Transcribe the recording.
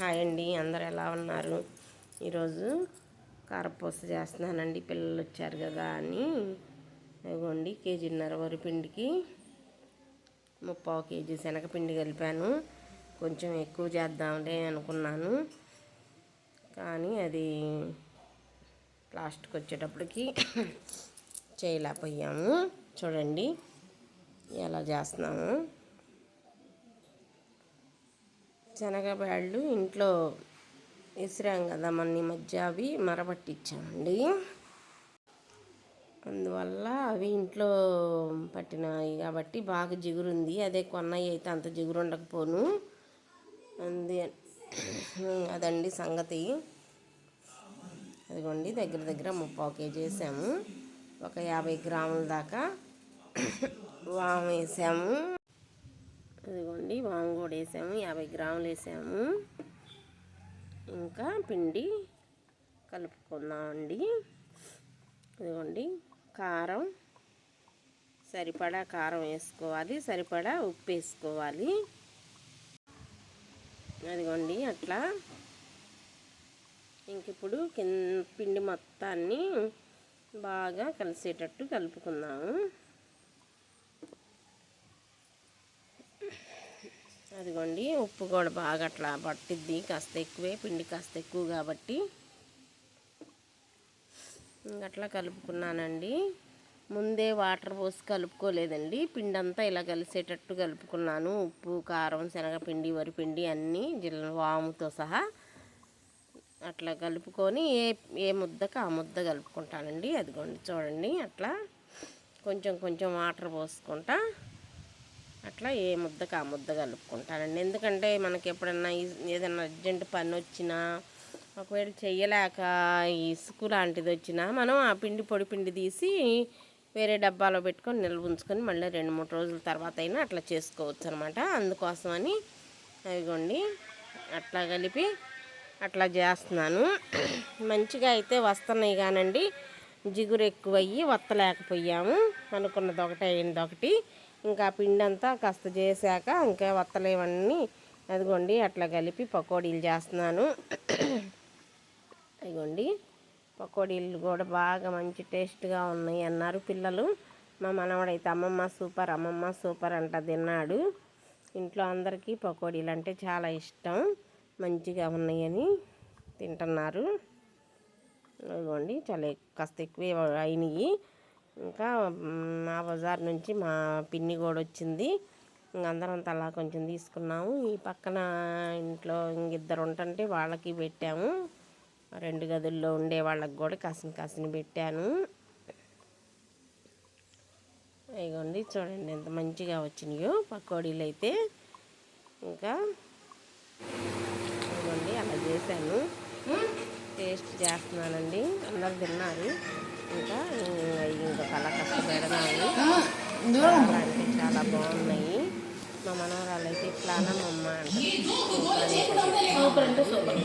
Hi అండి అందరు ఎలా ఉన్నారు? ఈరోజు కారపూస చేస్తున్నానండి పిల్లలు వచ్చారు కదా అని. ఇదిగోండి కేజీన్నర వరిపిండికి ముప్పావు కేజీ శనగపిండి కలిపాను. కొంచెం ఎక్కువ చేద్దాంలే అనుకున్నాను. కానీ అది లాస్ట్కి వచ్చేటప్పటికి చేయలేకపోయాము. చూడండి ఎలా చేస్తున్నాము. శనగబ్యాళ్ళు ఇంట్లో విసిరాం కదా మన ఈ మధ్య అవి మరపట్టించామండి అందువల్ల అవి ఇంట్లో పట్టినాయి కాబట్టి బాగా జిగురుంది. అదే కొన్నాయి అయితే అంత జిగురు ఉండకపోను అంది అదండి సంగతి. అదిగోండి దగ్గర దగ్గర ముప్పావు కేజీ వేసాము. ఒక యాభై గ్రాముల దాకా వాము వేసాము. అదిగోండి వాము కూడా వేసాము యాభై గ్రాములు వేసాము ఇంకా పిండి కలుపుకుందామండి. ఇదిగోండి కారం. సరిపడా కారం వేసుకోవాలి సరిపడా ఉప్పు వేసుకోవాలి. అదిగోండి అట్లా. ఇంక ఇప్పుడు కింద పిండి మొత్తాన్ని బాగా కలిసేటట్టు కలుపుకుందాము. అదిగోండి ఉప్పు కూడా బాగా అట్లా పట్టిద్ది. కాస్త ఎక్కువే పిండి కాస్త ఎక్కువ కాబట్టి. అట్లా కలుపుకున్నానండి. ముందే వాటర్ పోసి కలుపుకోలేదండి. పిండి అంతా ఇలా కలిసేటట్టు కలుపుకున్నాను. ఉప్పు కారం శనగపిండి వరిపిండి అన్నీ జిల్ల వాముతో సహా అట్లా కలుపుకొని ఏ ఏ ముద్దకు ఆ ముద్ద కలుపుకుంటానండి. అదిగోండి చూడండి. అట్లా కొంచెం కొంచెం వాటర్ పోసుకుంటా అట్లా ఏ ముద్దకు ఆ ముద్ద కలుపుకుంటానండి. ఎందుకంటే మనకి ఎప్పుడన్నా ఏదైనా అర్జెంట్ పని వచ్చినా ఒకవేళ చెయ్యలేక ఇసుకు లాంటిది వచ్చినా మనం ఆ పిండి పొడి పిండి తీసి వేరే డబ్బాలో పెట్టుకొని నిల్వ ఉంచుకొని మళ్ళీ రెండు మూడు రోజుల తర్వాత అయినా అట్లా చేసుకోవచ్చు అనమాట అందుకోసమని అవిగోండి అట్లా కలిపి అట్లా చేస్తున్నాను. మంచిగా అయితే వస్తున్నాయి కానండి. జిగురు ఎక్కువయ్యి వత్తలేకపోయాము. అనుకున్నది ఒకటి అయింది ఒకటి. ఇంకా పిండి అంతా కాస్త చేశాక ఇంకా వత్తలేవన్నీ అదిగోండి అట్లా కలిపి పకోడీలు చేస్తున్నాను. అదిగోండి పకోడీలు కూడా బాగా మంచి టేస్ట్గా ఉన్నాయి అన్నారు పిల్లలు. మా మనవడైతే అమ్మమ్మ సూపర్ అమ్మమ్మ సూపర్ అంట తిన్నాడు. ఇంట్లో అందరికీ పకోడీలు అంటే చాలా ఇష్టం మంచిగా ఉన్నాయని తింటున్నారు. అదిగోండి చాలా కాస్త ఎక్కువ అయినాయి. ఇంకా మా బజార్ నుంచి మా పిన్ని కూడా వచ్చింది. అందరం తలా కొంచెం తీసుకున్నాము. ఈ పక్కన ఇంట్లో ఇంకిద్దరు ఉంటుంటే వాళ్ళకి పెట్టాము. రెండు గదుల్లో ఉండే వాళ్ళకి కూడా కాసిన కాసిన పెట్టాను. ఇగోండి చూడండి ఎంత మంచిగా వచ్చినాయో పకోడీలు అయితే. ఇంకా ఇగోండి అలా చేశాను. టేస్ట్ చేస్తున్నానండి. అందరు తిన్నారు. ఇంకా ఇంకా కళ కష్టపెడదాము అంటే చాలా బాగున్నాయి. మా మనవరాలు అయితే అంటే. సూపర్ అంటే సూపర్